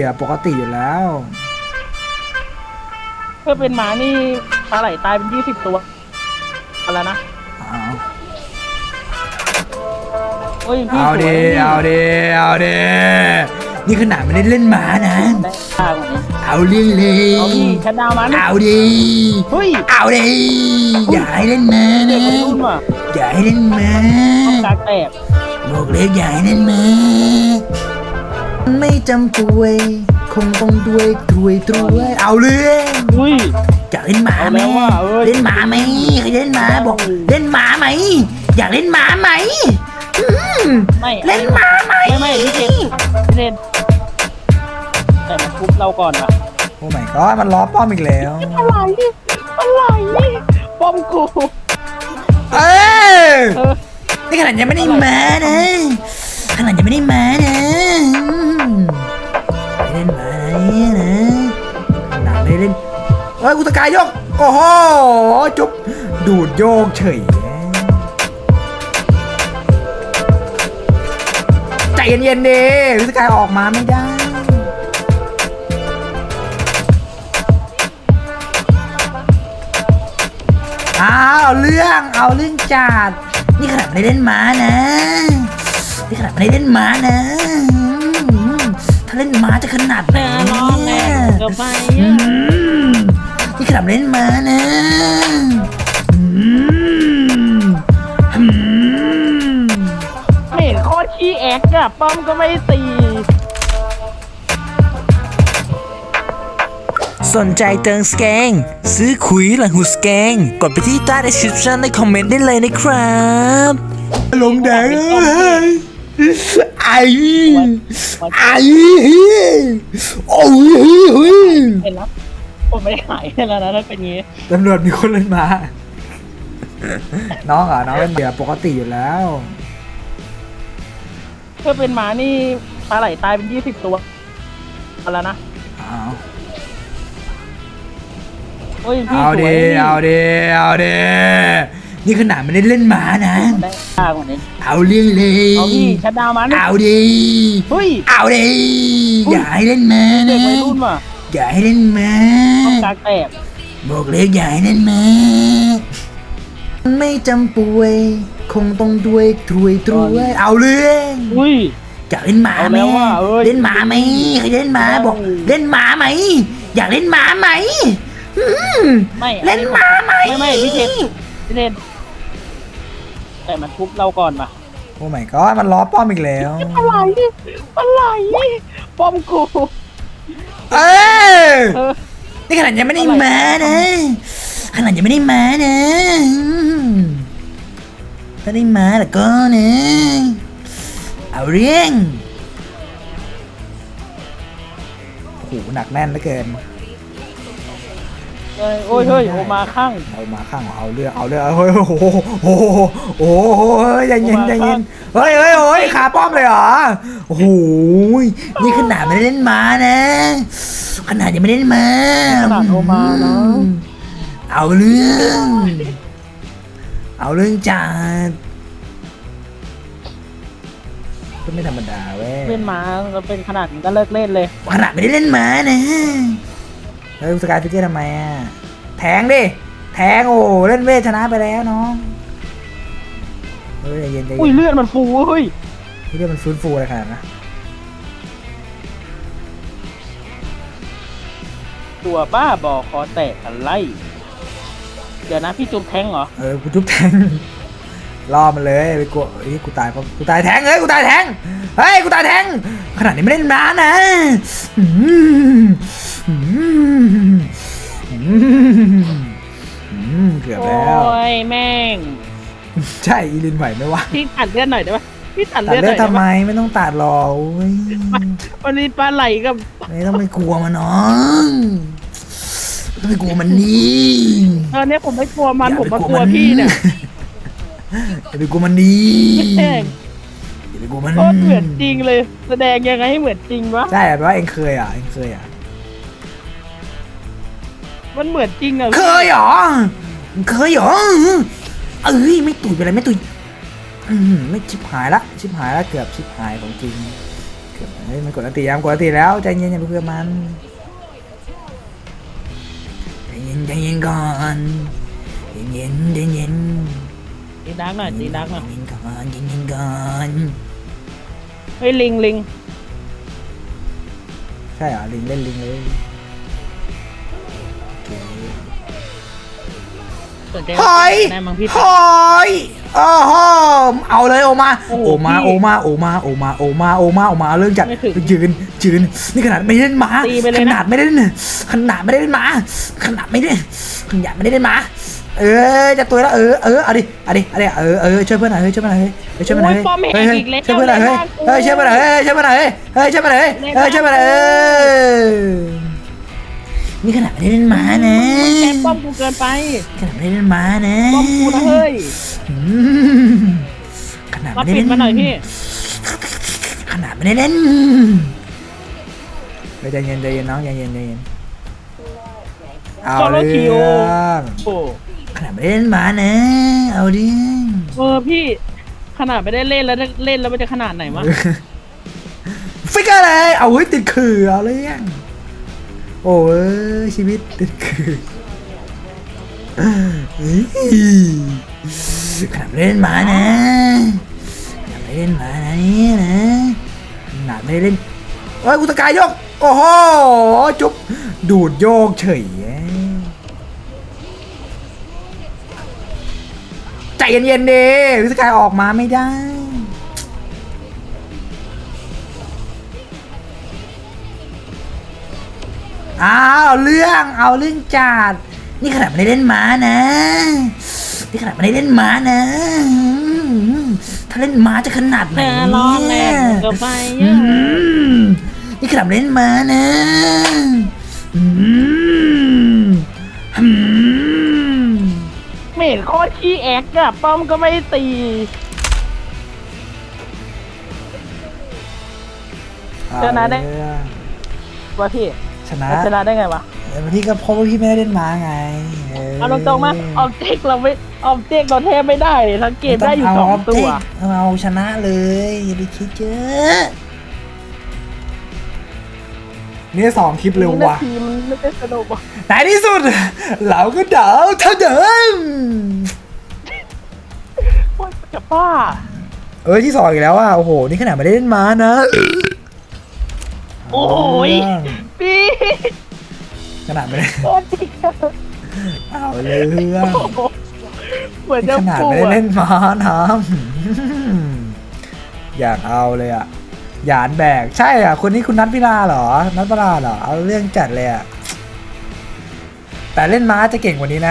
เดี๋ยวปกติอยู่แล้ว เพื่อเป็นหมานี่ปลาไหลตายเป็นยี่สิบตัวอะไรนะเอาเฮ้ยพี่เอาสวยดีนี่เอาดีเอาดีนี่ขนาดไม่ได้เล่นหมานะ ได้ค่ากว่านี้เอาเรื่องเลเอายพี่ชัดดาวน์มันเอาดี เฮ้ยเอาดี อย่าให้เล่นหมาเด็นะกวัยรุ่นว่ะอย่าให้เล่นหมา ต้องกากแตก บอกเลยอย่าให้เล่นหมา ไม่จำป่วย คงต้องด้วยถวยตรวยเอาเรื่องอุ้ย อยากเล่นหมาไหมเอาแล้วว่ะเอ้ย เล่นหมาไหมใครจะเล่นหมาบอก เล่นหมาไหม อยากเล่นหมาไหมอืมไม่เล่นหมาไหมไม่ไม่พี่เจนพี่เจนแต่มันทุบเราก่อนว่ะโอ้ my god มันล้อป้อมอีกแล้ว อะไรอะไรป้อมกูเออเออ นี่ขนาดยังไม่ได้มานะ ขนาดยังไม่ได้มานะอืมไม่เนหมานะนะขนาดไม่เล่นเฮ้ยอุตกายโยก โอ้โหจุ๊บดูดโยกเฉยใจเย็นๆดิอุตกายออกมาไม่ได้อ้าวเอาเรื่องเอาเรื่องจัดนี่ขนาดไม่ได้เล่นม้านะ นี่ขนาดไม่ได้เล่นม้านะ เล่นม้าจะขนาดไหนเนี่ยเกือบไปอืมนี่ขนาดไม่ได้เล่นม้านะอืมอืมเห็นโคตรขี้แอกอะป้อมก็ไม่ตีสนใจเติมสแกง ซื้อขุยหลังหูสแกง กดไปที่ใต้ description ในคอมเมนต์ได้เลยนะครับ ลงแดงเลย ไอ้ไอ้โอ้ยเห็นแล้วผมไม่ได้หายแล้วนะถ้าเป็นงี้ตำรวจมีคนเล่นม้าน้องเหรอน้องเล่นเดี๋ยวปกติอยู่แล้วเพื่อเป็นหมานี่ปลาไหลตายเป็นยี่สิบตัวอะไรนะเอาเฮ้ยพี่เอาสวดียนี่เอาดีเอาดี นี่ขนาดไม่ได้เล่นหมานะ ได้ค่ากว่านี้เอาเรื่องเลยเอาพี่ชัดดาวน์มันเอาดีเฮ้ยเอาดีอย่าให้เล่นหมาเด็นะ กวัยรุ่นว่ะอย่าให้เล่นหมาต้องกากแตกบอกเลยอย่าให้เล่นหมา ไม่จำป่วย คงต้องด้วยถวยตรวย เอาเรื่องอุ้ย อยากเล่นหมาไหมเอาแล้วว่ะเอ้ยเล่นหมาไหมใครจะเล่นหมาบอกเล่นหมาไหม อยากเล่นหมาไหมอืม ไม่เล่นหมาไหม ไม่ไม่พี่เจนพี่เจน แต่มันทุบเราก่อนว่ะโอ้ my god มันล้อป้อมอีกแล้ว อะไรอะไรป้อมกู เออเออ นี่ขนาดยังไม่ได้มานะ ขนาดยังไม่ได้มานะอืมถ้าได้มาแล้วก็นะเอาเรื่องโอ้โหหนักแน่นเหลือเกินเอ้ย โอ้ยเฮ้ยโอมาข้างเอามาข้างเอาเรื่องเอาเรื่องเฮ้ยโอ้โหโอ้โหโอ้โหใจเย็นใจเย็นเฮ้ยเฮ้ยเฮ้ยขาป้อมเลยเหรอโอ้โหนี่ขนาดไม่ได้เล่นมานะขนาดยังไม่ได้เล่นมาขนาดโอมาเนอะเอาเรื่อง เอาเรื่องจัดก็ไม่ธรรมดาเว้ยเป็นหมาเราเป็นขนาดนี้ก็เลิกเล่นเลยขนาดไม่ได้เล่นมานะ เฮ้ยสกายฟิกเกอร์ทำไมอะ แทงดิ แทงโอ้โหเล่นเวทชนะไปแล้วน้องเฮ้ยใจเย็นใจอุ้ยเย็นเลือดมันฟูเฮ้ยที่เรื่องมันฟื้นฟูอะไรขนาดนั้นนะตัวบ้าบอคอแตกอะไร เดี๋ยวนะพี่จุ๊บแทงเหรอ เออกูจุ๊บแทง ล่อมันเลยไปกลัวเฮ้ยกูตายเพราะกูตายแทงเฮ้ยกูตายแทงเฮ้ยกูตายแทงขนาดนี้ไม่เล่นนานนะเกือบโอ้แล้วยแม่ง ใช่อีลินไหวไหมวะพี่ตัดเลือดหน่อยได้ปะพี่ตัดตัดเลือดหเลืน่ออยได้ทำไมปะไม่ต้องตัดหรอกโอ้ยวันนี้ปลาไหลกับไม่ต้องไปกลัวมันน้องไม่ต้องไปกลัวมันนี่ตอนนี้ผมไม่กลัวมันผมมากลัวพี่เนี่ย อย่าไปกลัวมันดีแม่งอย่าไปกลัวมันโคตรเหมือนจริงเลย แสดงยังไงให้เหมือนจริงวะ ใช่แปลว่าเองเคยอะเองเคยอะมันเหมือนจริงอะเคยเหรอเคยเหรอเอ้ยไม่ตุยไปเลยไม่ตุยอืมไม่ชิบหายละชิบหายละเกือบชิบหายของจริงเเฮ้ยมันกดอันติยังกดอันติแล้วใจเย็นอย่าไปเพื่อมันใจเย็นใจเย็นก่อนใจเย็นใจเย็น ตีดักหน่อยตีดักหน่อยใจเย็นก่อนใจเย็นก่อนเฮ้ยลิงลิงใช่เหรอลิงเล่นลิงเลยโอเคสนใจเฮ้ยได้มั้งพี่เฮ้ยโอ้โหเอาเลยโอมาโอ้โหโอมาพี่โอมาโอมาโอมาโอมาโอมาโอมาเอาเรื่องจัดไม่ถึงยืนยืนนี่ขนาดไม่ได้เล่นหมาตีไปเลยขนะ นาดไม่ได้เล่นขนาดไม่ได้เล่นหมาขนาดไม่ได้ขนาดไม่ได้เล่นหมา เออจะตัวแล้วเออเออเอาดิเอาดิเอาดิเออเออช่วยเพื่อนหน่อยเฮ้ยช่วยเพื่อนหน่อยเฮ้ยเฮ้ยช่วยเพื่อนหน่อยโอ้ยป้อมแหกเฮ้ยเฮ้ยอีกแล้วช่วยเพื่อนหน่อยเฮ้ยเฮ้ยช่วยเพื่อนหน่อยเฮ้ยช่วยเพื่อนหน่อยเฮ้ยช่วยเพื่อนหน่อยเฮ้ยช่วยเพื่อนหน่อยเออนี่ขนาดไม่ได้เล่นหมานะแอบป้อมกูเกินไป ขนาดไม่ได้เล่นหมานะป้อมกูนะเฮ้ยอืมขนาดรับไม่ได้ปิดเล่นมาหน่อยพี่ ขนาดไม่ได้เล่นเฮ้ยใจเย็นใจเย็นน้องใจเย็นใจเย็นเอาโซโลเรื่คิวองโอ้ขนาด ไม่ได้เล่นหมานะ เอาดิ เออพี่ขนาดไม่ได้เล่นแล้วเล่นแล้วมันจะขนาดไหนวะ ฟิกเกอร์เลยเอาเฮ้ยติดขื่อเอาเรื่องโอ้ยชีวิตติดขื่อเฮ้ยขนาดไม่ได้เล่นหมานะขนาดไม่ได้เล่นหมานะเนี่ยนะขนาดไม่ได้เล่นเอ้ยอุตกายโยก โอ้โห จุ๊บดูดโยกเฉย ใจเย็นๆดิอุตกายออกมาไม่ได้ อ้าวเอาเรื่องเอาเรื่องจัดนี่ขนาดไม่ได้เล่นม้านะ นี่ขนาดไม่ได้เล่นม้านะถ้าเล่นม้าจะขนาดไหนแน่เนี่ยนอนแน่ก็ไปเยอือะ มนี่ขนาดไม่ได้เล่นม้านะอืมอืม เมดโคตรขี้แอกอะป้อมก็ไม่ตี ชนะได้ เอาเรื่องวะพี่ชนะชนะได้ไงวะเออพี่ก็เพราะว่าพี่ไม่ได้เล่นม้าไงเอาตรงๆมาออบเจกต์เราไม่ออบเจกต์เราเทพไม่ได้เลยทั้งเกมได้อยู่สองเาตัว เอาเอาชนะเลยอย่าไปคิดเยอะนี่สองคลิปเร็วนี่นาว่ะ ทีมันไม่ได้สนุกว่ะในที่สุด เราก็ดาวเท่าเดิม โคตรจะบ้า เอ้ยที่สองอีกแล้วอะโอ้โหนี่ขนาดไม่ได้เล่นม้านะโอ้ยพี่ขนาดไม่ได้โคตรดีอะเอาเรื่องโอ้โหเหมือนนี่จะขนาดปวไม่ได้ดเล่นม้านะอยากเอาเลยอะหยานแบกใช่อะคนนี้คุณนัทพิลาเหรอ นัทพิลาเหรอเอาเรื่องจัดเลยอะแต่เล่นม้าจะเก่งกว่านี้นะ